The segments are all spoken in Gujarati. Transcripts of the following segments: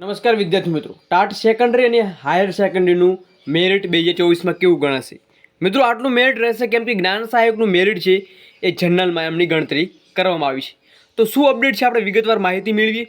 નમસ્કાર વિદ્યાર્થી મિત્રો. ટાટ સેકન્ડરી અને હાયર સેકન્ડરીનું મેરિટ બે હજાર ચોવીસમાં કેવું ગણાશે? મિત્રો, આટલું મેરિટ રહેશે કેમ કે જ્ઞાન સહાયકનું મેરિટ છે એ જનરલમાં એમની ગણતરી કરવામાં આવી છે. તો શું અપડેટ છે? આપણે વિગતવાર માહિતી મેળવીએ.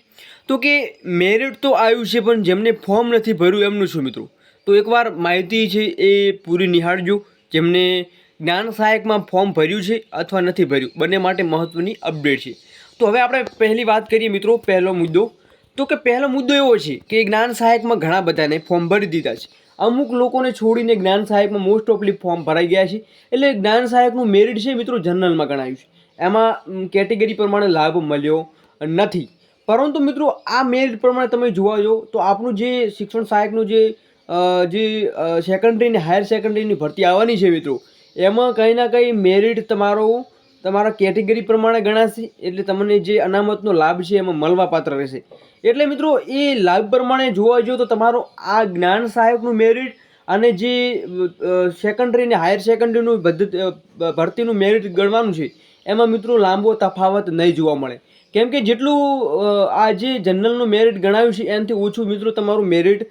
તો કે મેરિટ તો આવ્યું છે, પણ જેમને ફોર્મ નથી ભર્યું એમનું શું મિત્રો? તો એકવાર માહિતી છે એ પૂરી નિહાળજો. જેમને જ્ઞાન સહાયકમાં ફોર્મ ભર્યું છે અથવા નથી ભર્યું, બંને માટે મહત્ત્વની અપડેટ છે. તો હવે આપણે પહેલી વાત કરીએ મિત્રો, પહેલો મુદ્દો તો કે પહેલો મુદ્દો એવો છે કે જ્ઞાન સહાયકમાં ઘણા બધાને ફોર્મ ભરી દીધા છે. અમુક લોકોને છોડીને જ્ઞાન સહાયકમાં મોસ્ટ ઓફલી ફોર્મ ભરાઈ ગયા છે. એટલે જ્ઞાન સહાયકનું મેરિટ છે મિત્રો જનરલમાં ગણાયું છે. એમાં કેટેગરી પ્રમાણે લાભ મળ્યો નથી. પરંતુ મિત્રો આ મેરિટ પ્રમાણે તમે જોવા જાઓ તો આપણું જે શિક્ષણ સહાયકનું જે જે સેકન્ડરીની હાયર સેકન્ડરીની ભરતી આવવાની છે મિત્રો, એમાં કંઈ ના કંઈ મેરિટ તમારો તમારા કેટેગરી પ્રમાણે ગણાશે, એટલે તમને જે અનામતનો લાભ છે એમાં મળવાપાત્ર રહેશે. એટલે મિત્રો, એ લાભ પ્રમાણે જોવા જોઈએ તો તમારો આ જ્ઞાન સહાયકનું મેરિટ અને જે સેકન્ડરી અને હાયર સેકન્ડરીનું પદ્ધતિ ભરતીનું મેરિટ ગણવાનું છે, એમાં મિત્રો લાંબો તફાવત નહીં જોવા મળે. કેમ કે જેટલું આ જે જનરલનું મેરિટ ગણાવ્યું છે, એનાથી ઓછું મિત્રો તમારું મેરિટ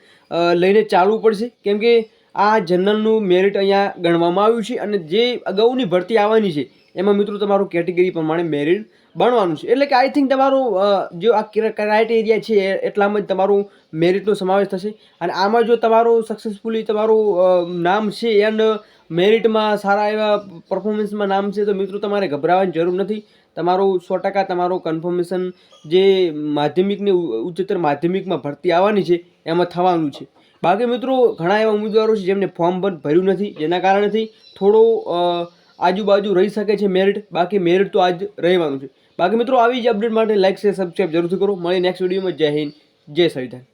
લઈને ચાલવું પડશે. કેમ કે આ જનરલનું મેરિટ અહીંયા ગણવામાં આવ્યું છે અને જે અગાઉની ભરતી આવવાની છે એમાં મિત્રો તમારું કેટેગરી પ્રમાણે મેરિડ બનવાનું છે. એટલે કે આઈ થિંક તમારું જો આ ક્રાઇટેરિયા છે એટલામાં જ તમારું મેરિટનો સમાવેશ થશે. અને આમાં જો તમારું સક્સેસફુલી તમારું નામ છે એન્ડ મેરિટમાં સારા એવા પરફોર્મન્સમાં નામ છે તો મિત્રો તમારે ગભરાવાની જરૂર નથી. તમારું સો ટકા તમારું કન્ફર્મેશન જે માધ્યમિકને ઉચ્ચતર માધ્યમિકમાં ભરતી આવવાની છે, એમાં થવાનું છે. બાકી મિત્રો ઘણા એવા ઉમેદવારો છે જેમને ફોર્મ પણ ભર્યું નથી. જેના કારણેથી થોડો આજુબાજુ રહી શકે છે મેરિટ, બાકી મેરિટ તો આજ રહેવાનું છે. બાકી મિત્રો, આવી જ અપડેટ માટે લાઇક શેર સબસ્ક્રાઈબ જરૂરથી કરો. મળીએ નેક્સ્ટ વિડીયોમાં જય હિન્દ, જય સંવિધાન